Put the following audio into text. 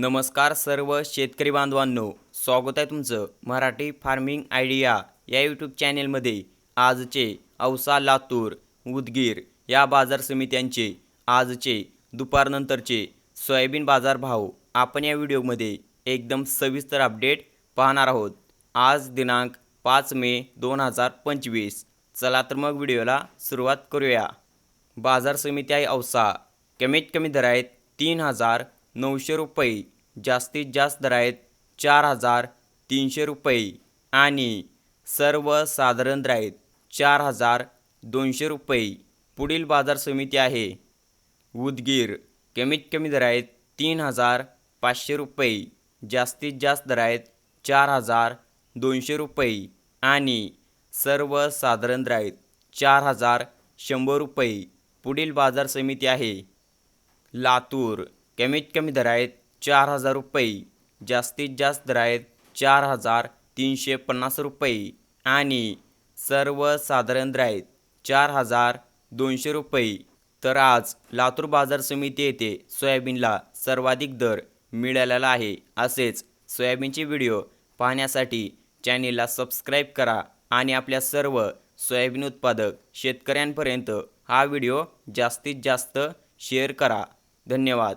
नमस्कार सर्व शेतकरी बांधवांनो स्वागत आहे तुमचं मराठी फार्मिंग आयडिया या यूट्यूब चॅनेलमध्ये. आजचे औसा लातूर उदगीर या बाजार समित्यांचे आजचे दुपारनंतरचे सोयाबीन बाजार भाव आपण या व्हिडिओमध्ये एकदम सविस्तर अपडेट पाहणार आहोत. आज दिनांक पाच मे दोन हजार पंचवीस. चला तर मग व्हिडिओला सुरुवात करूया. बाजार समिती आहे औसा. कमीत कमी दर आहेत तीन हजार नऊशे रुपये जास्तीत जास्त दर आहेत चार हजार तीनशे रुपये आणि सर्वसाधारण दर आहेत चार हजार दोनशे रुपये. पुढील बाजार समिती आहे. उदगीर कमीत कमी दर आहेत तीन हजार पाचशे रुपये जास्तीत जास्त दर आहेत चार हजार दोनशे रुपये आणि सर्वसाधारण दर आहेत चार हजार शंभर रुपये. पुढील बाजार समिती आहे. लातूर कमीत कमी दर आहेत चार हजार रुपये जास्तीत जास्त दर आहेत चार हजार तीनशे पन्नास रुपये आणि सर्वसाधारण दर आहेत चार हजार दोनशे रुपये. तर आज लातूर बाजार समिती येथे सोयाबीनला सर्वाधिक दर मिळालेला आहे असेच सोयाबीनचे व्हिडिओ पाहण्यासाठी चॅनेलला सबस्क्राईब करा आणि आपल्या सर्व सोयाबीन उत्पादक शेतकऱ्यांपर्यंत हा व्हिडिओ जास्तीत जास्त शेअर करा. धन्यवाद.